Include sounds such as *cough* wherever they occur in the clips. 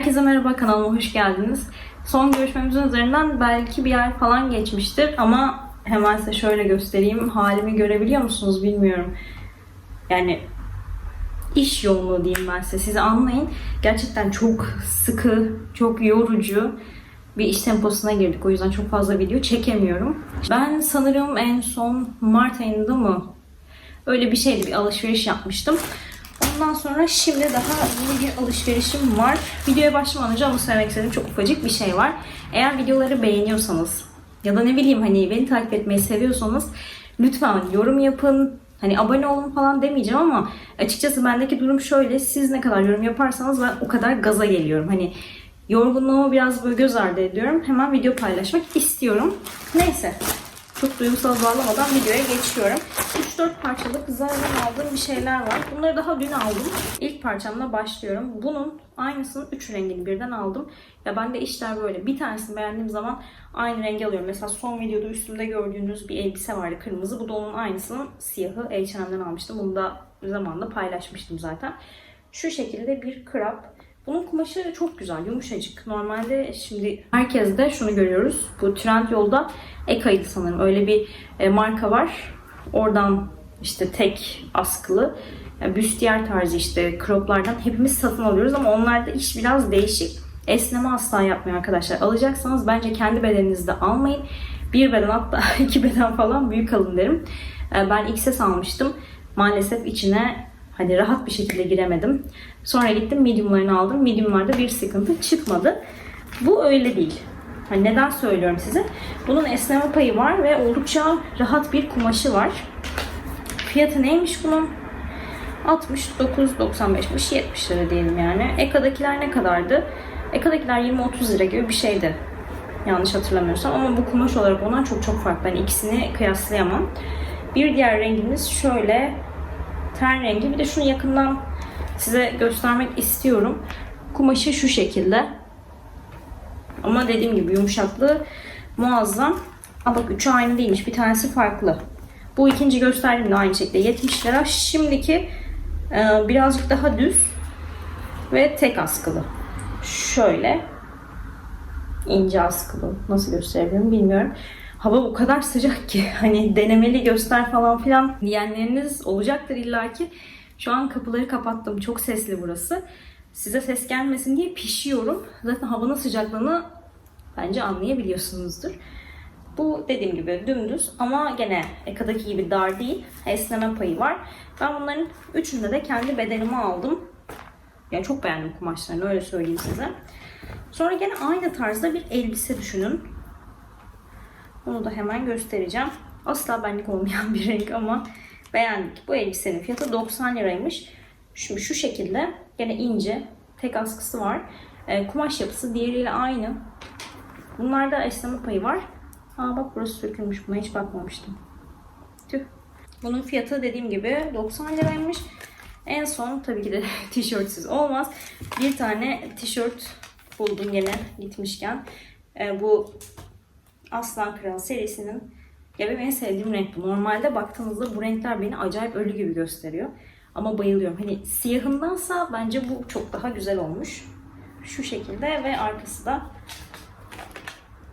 Herkese merhaba kanalıma hoş geldiniz. Son görüşmemizin üzerinden belki bir ay falan geçmiştir ama hemen size şöyle göstereyim. Halimi görebiliyor musunuz bilmiyorum. Yani iş yoğunluğu diyeyim ben size. Siz anlayın. Gerçekten çok sıkı, çok yorucu bir iş temposuna girdik. O yüzden çok fazla video çekemiyorum. Ben sanırım en son Mart ayında mı öyle bir şeydi bir alışveriş yapmıştım. Ondan sonra şimdi daha yeni bir alışverişim var. Videoya başlamadan önce ama söylemek istediğim çok ufacık bir şey var. Eğer videoları beğeniyorsanız ya da ne bileyim hani beni takip etmeyi seviyorsanız lütfen yorum yapın. Hani abone olun falan demeyeceğim ama açıkçası bendeki durum şöyle. Siz ne kadar yorum yaparsanız ben o kadar gaza geliyorum. Hani yorgunluğumu biraz böyle göz ardı ediyorum. Hemen video paylaşmak istiyorum. Neyse. Çok duygusal bağlamadan videoya geçiyorum. 3-4 parçalık Zara'dan aldığım bir şeyler var. Bunları daha dün aldım. İlk parçamla başlıyorum. Bunun aynısının 3 rengini birden aldım. Ya bende işler böyle. Bir tanesini beğendiğim zaman aynı rengi alıyorum. Mesela son videoda üstümde gördüğünüz bir elbise vardı kırmızı. Bu da onun aynısının siyahı. H&M'den almıştım. Bunu da zamanında paylaşmıştım zaten. Şu şekilde bir krap. Bunun kumaşı çok güzel, yumuşacık. Normalde şimdi herkes de şunu görüyoruz. Bu Trendyol'da Eka'ydı sanırım. Öyle bir e, marka var. Oradan işte tek askılı yani büstiyer tarzı işte croplardan hepimiz satın alıyoruz ama onlarda iş biraz değişik. Esneme asla yapmıyor arkadaşlar. Alacaksanız bence kendi bedeninizde almayın. Bir beden hatta *laughs* iki beden falan büyük alın derim. E, Ben XS almıştım. Maalesef içine hani rahat bir şekilde giremedim. Sonra gittim mediumlarını aldım. Mediumlarda bir sıkıntı çıkmadı. Bu öyle değil. Hani neden söylüyorum size? Bunun esneme payı var ve oldukça rahat bir kumaşı var. Fiyatı neymiş bunun? 69.95'miş 70 lira diyelim yani. Eka'dakiler ne kadardı? Eka'dakiler 20-30 lira gibi bir şeydi. Yanlış hatırlamıyorsam ama bu kumaş olarak ondan çok çok farklı. Ben ikisini kıyaslayamam. Bir diğer rengimiz şöyle ten rengi. Bir de şunu yakından size göstermek istiyorum. Kumaşı şu şekilde. Ama dediğim gibi yumuşaklığı muazzam. Aa bak üçü aynı değilmiş. Bir tanesi farklı. Bu ikinci gösterdiğim de aynı şekilde 70 lira. Şimdiki e, birazcık daha düz ve tek askılı. Şöyle ince askılı. Nasıl gösterebilirim bilmiyorum. Hava o kadar sıcak ki *laughs* hani denemeli göster falan filan diyenleriniz olacaktır illaki. Şu an kapıları kapattım. Çok sesli burası. Size ses gelmesin diye pişiyorum. Zaten havanın sıcaklığını bence anlayabiliyorsunuzdur. Bu dediğim gibi dümdüz ama gene Eka'daki gibi dar değil. Esneme payı var. Ben bunların üçünde de kendi bedenimi aldım. Yani çok beğendim kumaşlarını öyle söyleyeyim size. Sonra gene aynı tarzda bir elbise düşünün. Onu da hemen göstereceğim. Asla benlik olmayan bir renk ama beğendik. Bu elbisenin fiyatı 90 liraymış. Şimdi şu şekilde gene ince tek askısı var. E, kumaş yapısı diğeriyle aynı. Bunlarda esneme payı var. Aa bak burası sökülmüş. Buna hiç bakmamıştım. Tüh. Bunun fiyatı dediğim gibi 90 liraymış. En son tabii ki de *laughs* tişörtsüz olmaz. Bir tane tişört buldum gene gitmişken. E, bu Aslan Kral serisinin ya benim en sevdiğim renk bu. Normalde baktığınızda bu renkler beni acayip ölü gibi gösteriyor. Ama bayılıyorum. Hani siyahındansa bence bu çok daha güzel olmuş. Şu şekilde ve arkası da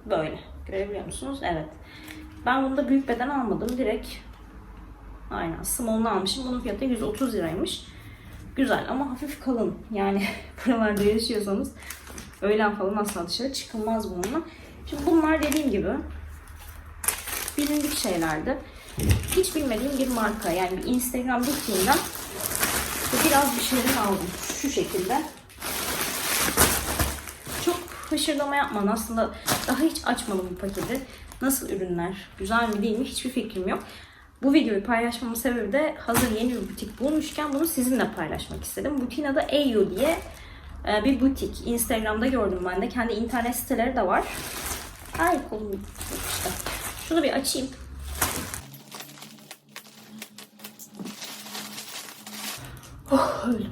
böyle. Görebiliyor musunuz? Evet. Ben bunu da büyük beden almadım. Direkt aynen small'unu almışım. Bunun fiyatı 130 liraymış. Güzel ama hafif kalın. Yani *laughs* buralarda yaşıyorsanız öğlen falan asla dışarı çıkılmaz bununla. Şimdi bunlar dediğim gibi bilindik şeylerdi. Hiç bilmediğim bir marka. Yani bir Instagram butiğinden biraz bir şeyler aldım. Şu şekilde. Çok hışırdama yapmadan aslında daha hiç açmadım bu paketi. Nasıl ürünler? Güzel mi değil mi? Hiçbir fikrim yok. Bu videoyu paylaşmamın sebebi de hazır yeni bir butik bulmuşken bunu sizinle paylaşmak istedim. Butiğin adı Eyo diye e, bir butik. Instagram'da gördüm ben de. Kendi internet siteleri de var. Ay kolum yapıştı. Şunu bir açayım. Oh öldüm.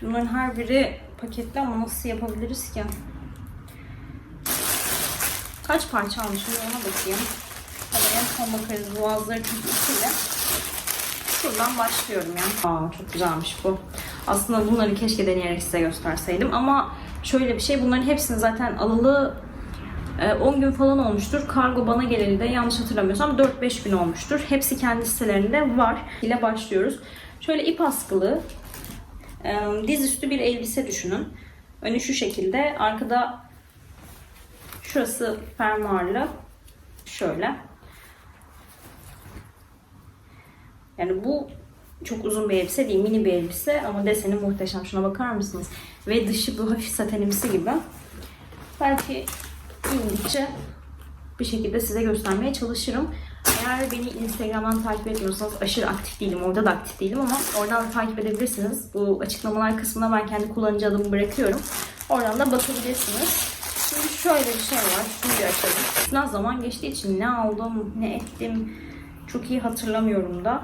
Şunların her biri paketli ama nasıl yapabiliriz ki? Kaç parça almışım ona bakayım. Hadi en son bakarız boğazları tilkisiyle. Şuradan başlıyorum ya. Aa çok güzelmiş bu. Aslında bunları keşke deneyerek size gösterseydim ama Şöyle bir şey. Bunların hepsini zaten alalı 10 gün falan olmuştur. Kargo bana geleli de yanlış hatırlamıyorsam 4-5 gün olmuştur. Hepsi kendi sitelerinde var. ile başlıyoruz. Şöyle ip askılı e, dizüstü bir elbise düşünün. Önü şu şekilde. Arkada şurası fermuarlı. Şöyle. Yani bu çok uzun bir elbise değil, mini bir elbise ama deseni muhteşem. Şuna bakar mısınız? Ve dışı bu hafif satenimsi gibi. Belki indikçe bir şekilde size göstermeye çalışırım. Eğer beni Instagram'dan takip etmiyorsanız aşırı aktif değilim. Orada da aktif değilim ama oradan da takip edebilirsiniz. Bu açıklamalar kısmına ben kendi kullanıcı adımı bırakıyorum. Oradan da bakabilirsiniz. Şimdi şöyle bir şey var. Şunu bir açalım. Biraz zaman geçtiği için ne aldım, ne ettim çok iyi hatırlamıyorum da.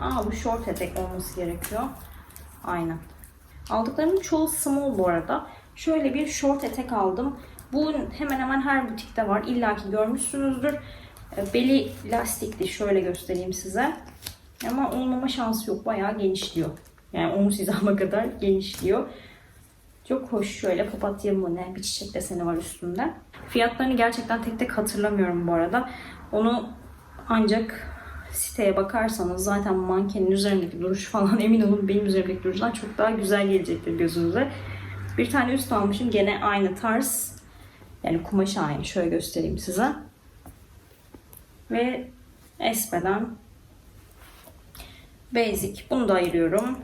Aa bu short etek olması gerekiyor. Aynen. Aldıklarımın çoğu small bu arada. Şöyle bir short etek aldım. Bu hemen hemen her butikte var. İlla ki görmüşsünüzdür. E, Beli lastikli. Şöyle göstereyim size. Ama olmama şansı yok. Bayağı genişliyor. Yani omuz hizama *laughs* kadar genişliyor. Çok hoş şöyle papatya mı ne bir çiçek deseni var üstünde. Fiyatlarını gerçekten tek tek hatırlamıyorum bu arada. Onu ancak siteye bakarsanız zaten mankenin üzerindeki duruş falan *laughs* emin olun benim üzerimdeki duruştan çok daha güzel gelecektir gözünüze. Bir tane üst almışım gene aynı tarz. Yani kumaşı aynı. Şöyle göstereyim size. Ve Espe'den Basic. Bunu da ayırıyorum.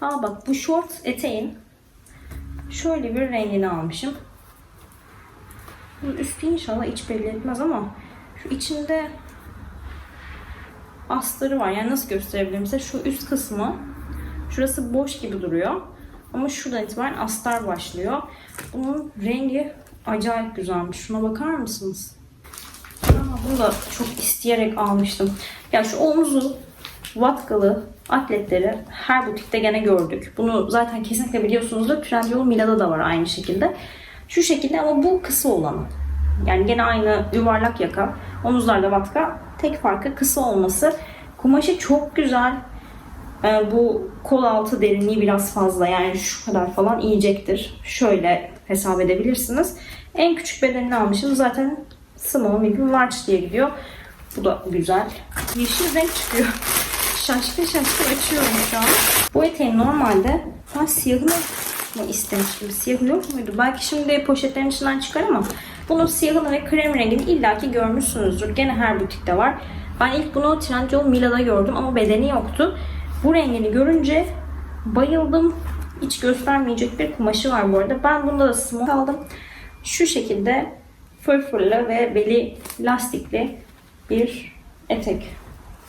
Aa bak bu short eteğin şöyle bir rengini almışım. Bunun üstü inşallah iç belli etmez ama şu içinde astarı var. Yani nasıl gösterebilirim size? Şu üst kısmı şurası boş gibi duruyor. Ama şuradan itibaren astar başlıyor. Bunun rengi acayip güzelmiş. Şuna bakar mısınız? Aa, bunu da çok isteyerek almıştım. Ya şu omuzu vatkalı atletleri her butikte gene gördük. Bunu zaten kesinlikle biliyorsunuzdur. Trendyol Mila'da da var aynı şekilde. Şu şekilde ama bu kısa olanı. Yani gene aynı yuvarlak yaka. Omuzlarda vatka. Tek farkı kısa olması. Kumaşı çok güzel. Ee, bu kol altı derinliği biraz fazla. Yani şu kadar falan iyicektir. Şöyle hesap edebilirsiniz. En küçük bedenini almışım. Zaten small, medium, large diye gidiyor. Bu da güzel. Yeşil renk çıkıyor. *laughs* Şaşkın şaşkın açıyorum şu an. Bu eteğin normalde ben siyahını mı istemiştim? Siyahı yok muydu? Belki şimdi poşetlerin içinden çıkar ama bunun siyahını ve krem rengini illaki görmüşsünüzdür. Gene her butikte var. Ben ilk bunu Trendyol Mila'da gördüm ama bedeni yoktu. Bu rengini görünce bayıldım. Hiç göstermeyecek bir kumaşı var bu arada. Ben bunda da small aldım. Şu şekilde fırfırlı ve beli lastikli bir etek.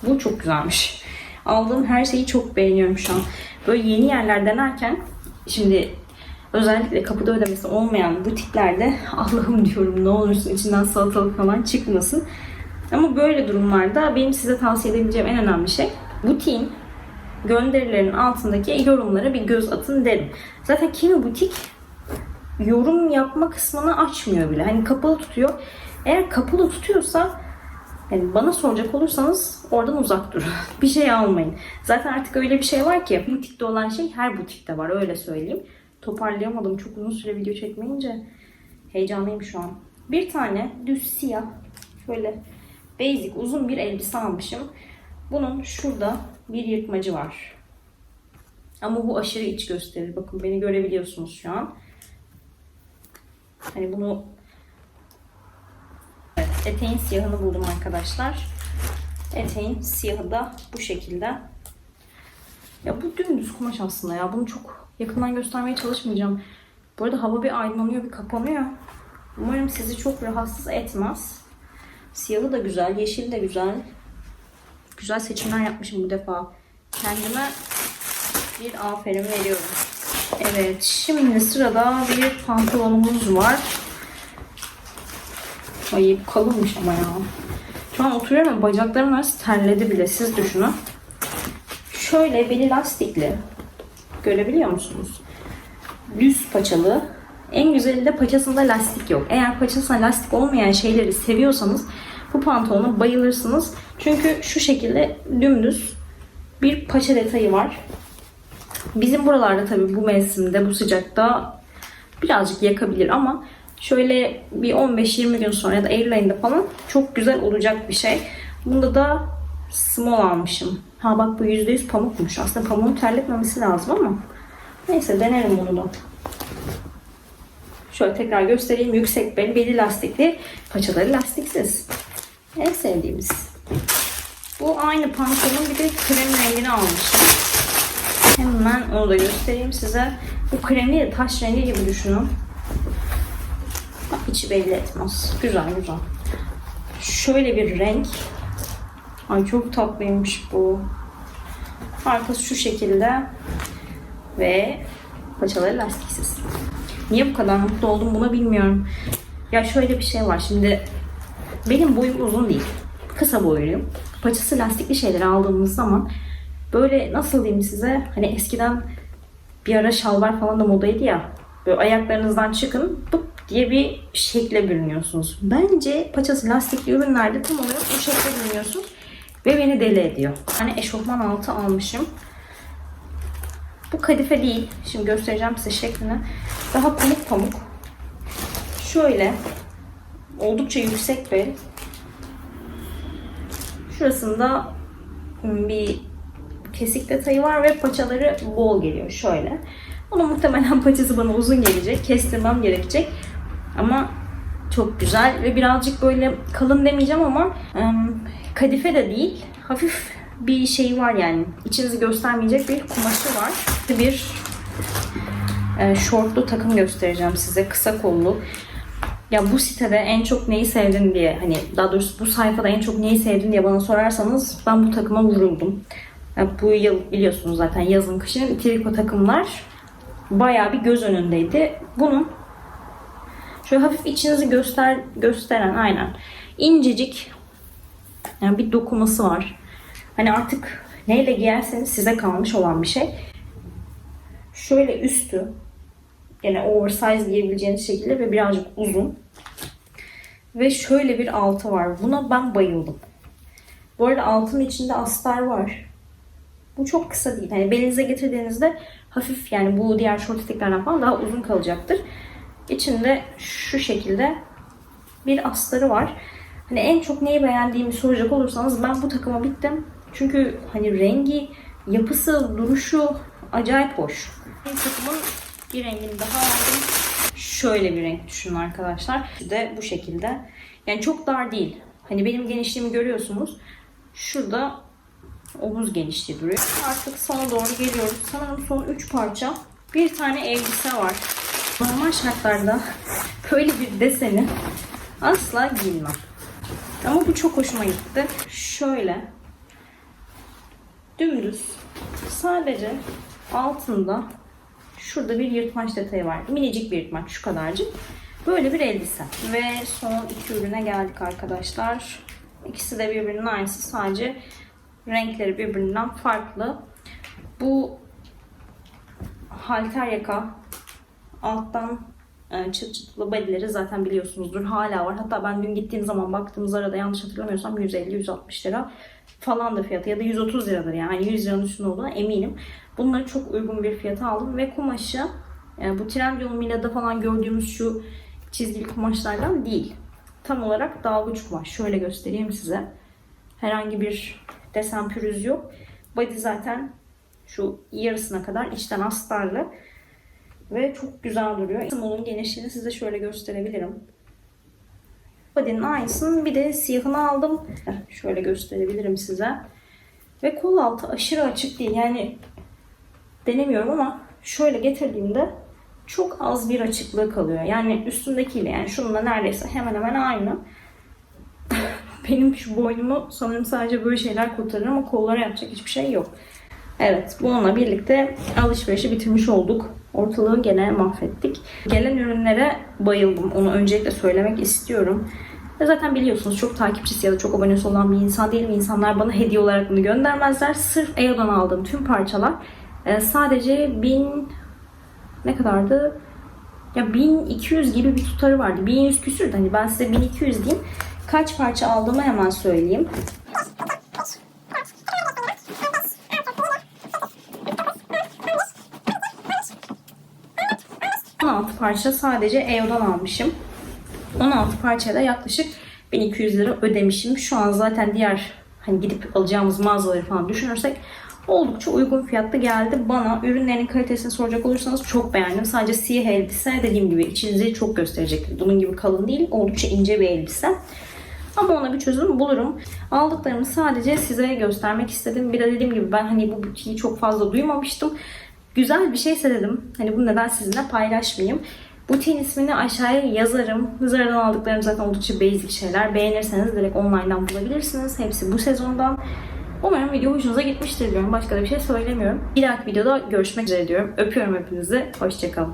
Bu çok güzelmiş. Aldığım her şeyi çok beğeniyorum şu an. Böyle yeni yerler denerken şimdi özellikle kapıda ödemesi olmayan butiklerde *laughs* Allah'ım diyorum ne olursun içinden salatalık falan çıkmasın. Ama böyle durumlarda benim size tavsiye edebileceğim en önemli şey butiğin gönderilerin altındaki yorumlara bir göz atın derim. Zaten kimi butik yorum yapma kısmını açmıyor bile. Hani kapalı tutuyor. Eğer kapalı tutuyorsa yani bana soracak olursanız oradan uzak durun. *laughs* bir şey almayın. Zaten artık öyle bir şey var ki butikte olan şey her butikte var öyle söyleyeyim. Toparlayamadım çok uzun süre video çekmeyince heyecanlıyım şu an. Bir tane düz siyah böyle basic uzun bir elbise almışım. Bunun şurada bir yırtmacı var. Ama bu aşırı iç gösterir. Bakın beni görebiliyorsunuz şu an. Hani bunu evet, eteğin siyahını buldum arkadaşlar. Eteğin siyahı da bu şekilde. Ya bu dümdüz kumaş aslında ya. Bunu çok yakından göstermeye çalışmayacağım. Bu arada hava bir aydınlanıyor bir kapanıyor. Umarım sizi çok rahatsız etmez. Siyahı da güzel, yeşil de güzel. Güzel seçimler yapmışım bu defa. Kendime bir aferin veriyorum. Evet, şimdi sırada bir pantolonumuz var. Ay kalınmış ama ya. Şu an oturuyorum ama bacaklarım arası terledi bile. Siz düşünün. Şöyle beli lastikli. Görebiliyor musunuz? Düz paçalı. En güzeli de paçasında lastik yok. Eğer paçasında lastik olmayan şeyleri seviyorsanız bu pantolona bayılırsınız. Çünkü şu şekilde dümdüz bir paça detayı var. Bizim buralarda tabii bu mevsimde, bu sıcakta birazcık yakabilir ama şöyle bir 15-20 gün sonra ya da Eylül ayında falan çok güzel olacak bir şey. Bunda da small almışım. Ha bak bu %100 pamukmuş. Aslında pamuğun terletmemesi lazım ama neyse denerim bunu da. Şöyle tekrar göstereyim. Yüksek bel, beli lastikli, paçaları lastiksiz. En sevdiğimiz. Bu aynı pantolonun bir de krem rengini almışım. Hemen onu da göstereyim size. Bu kremi taş rengi gibi düşünün. İçi belli etmez. Güzel güzel. Şöyle bir renk. Ay çok tatlıymış bu. Arkası şu şekilde. Ve paçaları lastiksiz. Niye bu kadar mutlu oldum bunu bilmiyorum. Ya şöyle bir şey var şimdi. Benim boyum uzun değil. Kısa boyluyum. Paçası lastikli şeyleri aldığımız zaman böyle nasıl diyeyim size hani eskiden bir ara şalvar falan da modaydı ya. Böyle ayaklarınızdan çıkın pıp diye bir şekle bürünüyorsunuz. Bence paçası lastikli ürünlerde tam olarak bu şekle bürünüyorsunuz. Ve beni deli ediyor. Hani eşofman altı almışım. Bu kadife değil. Şimdi göstereceğim size şeklini. Daha pamuk pamuk. Şöyle. Oldukça yüksek bel. Şurasında bir kesik detayı var ve paçaları bol geliyor. Şöyle. Onun muhtemelen *laughs* paçası bana uzun gelecek. Kestirmem gerekecek. Ama çok güzel ve birazcık böyle kalın demeyeceğim ama kadife de değil. Hafif bir şey var yani. İçinizi göstermeyecek bir kumaşı var. Bir e, şortlu takım göstereceğim size. Kısa kollu. Ya bu sitede en çok neyi sevdin diye hani daha doğrusu bu sayfada en çok neyi sevdin diye bana sorarsanız ben bu takıma vuruldum. Ya bu yıl biliyorsunuz zaten yazın kışın triko takımlar bayağı bir göz önündeydi. Bunun şöyle hafif içinizi göster gösteren aynen incecik yani bir dokuması var. Hani artık neyle giyerseniz size kalmış olan bir şey. Şöyle üstü yine oversize diyebileceğiniz şekilde ve birazcık uzun. Ve şöyle bir altı var. Buna ben bayıldım. Bu arada altın içinde astar var. Bu çok kısa değil. Hani belinize getirdiğinizde hafif yani bu diğer şort eteklerden falan daha uzun kalacaktır. İçinde şu şekilde bir astarı var. Hani en çok neyi beğendiğimi soracak olursanız ben bu takıma bittim. Çünkü hani rengi, yapısı, duruşu acayip hoş. Takımın bir rengini daha aldım. Şöyle bir renk düşünün arkadaşlar. De bu şekilde. Yani çok dar değil. Hani benim genişliğimi görüyorsunuz. Şurada omuz genişliği duruyor. Artık sona doğru geliyoruz. Sanırım son 3 parça. Bir tane elbise var. Normal şartlarda *laughs* böyle bir deseni asla giymem. Ama bu çok hoşuma gitti. Şöyle dümdüz sadece altında şurada bir yırtmaç detayı var. Minicik bir yırtmaç şu kadarcık. Böyle bir elbise. Ve son iki ürüne geldik arkadaşlar. İkisi de birbirinin aynısı. Sadece renkleri birbirinden farklı. Bu halter yaka alttan e, çıt çıtlı bodyleri zaten biliyorsunuzdur. Hala var. Hatta ben dün gittiğim zaman baktığımız arada yanlış hatırlamıyorsam 150-160 lira falan da fiyatı ya da 130 liradır yani 100 liranın üstünde olduğuna eminim. Bunları çok uygun bir fiyata aldım ve kumaşı e, bu Trendyol Mila'da falan gördüğümüz şu çizgili kumaşlardan değil. Tam olarak dalgıç kumaş. Şöyle göstereyim size. Herhangi bir desen pürüz yok. Body zaten şu yarısına kadar içten astarlı. Ve çok güzel duruyor. Small'un genişliğini size şöyle gösterebilirim. Body'nin aynısının bir de siyahını aldım. Şöyle gösterebilirim size. Ve kol altı aşırı açık değil. Yani denemiyorum ama şöyle getirdiğimde çok az bir açıklığı kalıyor. Yani üstündekiyle yani şununla neredeyse hemen hemen aynı. *laughs* Benim şu boynumu sanırım sadece böyle şeyler kurtarır ama kollara yapacak hiçbir şey yok. Evet bununla birlikte alışverişi bitirmiş olduk. Ortalığı gene mahvettik. Gelen ürünlere bayıldım. Onu öncelikle söylemek istiyorum. Zaten biliyorsunuz çok takipçisi ya da çok abonesi olan bir insan değilim. İnsanlar bana hediye olarak bunu göndermezler. Sırf EO'dan aldığım tüm parçalar e, sadece 1000 ne kadardı? Ya 1200 gibi bir tutarı vardı. 1100 küsürdü. Hani ben size 1200 diyeyim. Kaç parça aldığımı hemen söyleyeyim. 16 parça sadece EO'dan almışım. 16 parçayla yaklaşık 1200 lira ödemişim. Şu an zaten diğer hani gidip alacağımız mağazaları falan düşünürsek oldukça uygun fiyatlı geldi. Bana ürünlerin kalitesini soracak olursanız çok beğendim. Sadece siyah elbise dediğim gibi içinizi çok gösterecek. Bunun gibi kalın değil. Oldukça ince bir elbise. Ama ona bir çözüm bulurum. Aldıklarımı sadece size göstermek istedim. Bir de dediğim gibi ben hani bu butiği çok fazla duymamıştım. Güzel bir şeyse dedim. Hani bunu neden sizinle paylaşmayayım. Butiğin ismini aşağıya yazarım. Zara'dan aldıklarım zaten oldukça basic şeyler. Beğenirseniz direkt online'dan bulabilirsiniz. Hepsi bu sezondan. Umarım video hoşunuza gitmiştir diyorum. Başka da bir şey söylemiyorum. Bir dahaki videoda görüşmek üzere diyorum. Öpüyorum hepinizi. Hoşçakalın.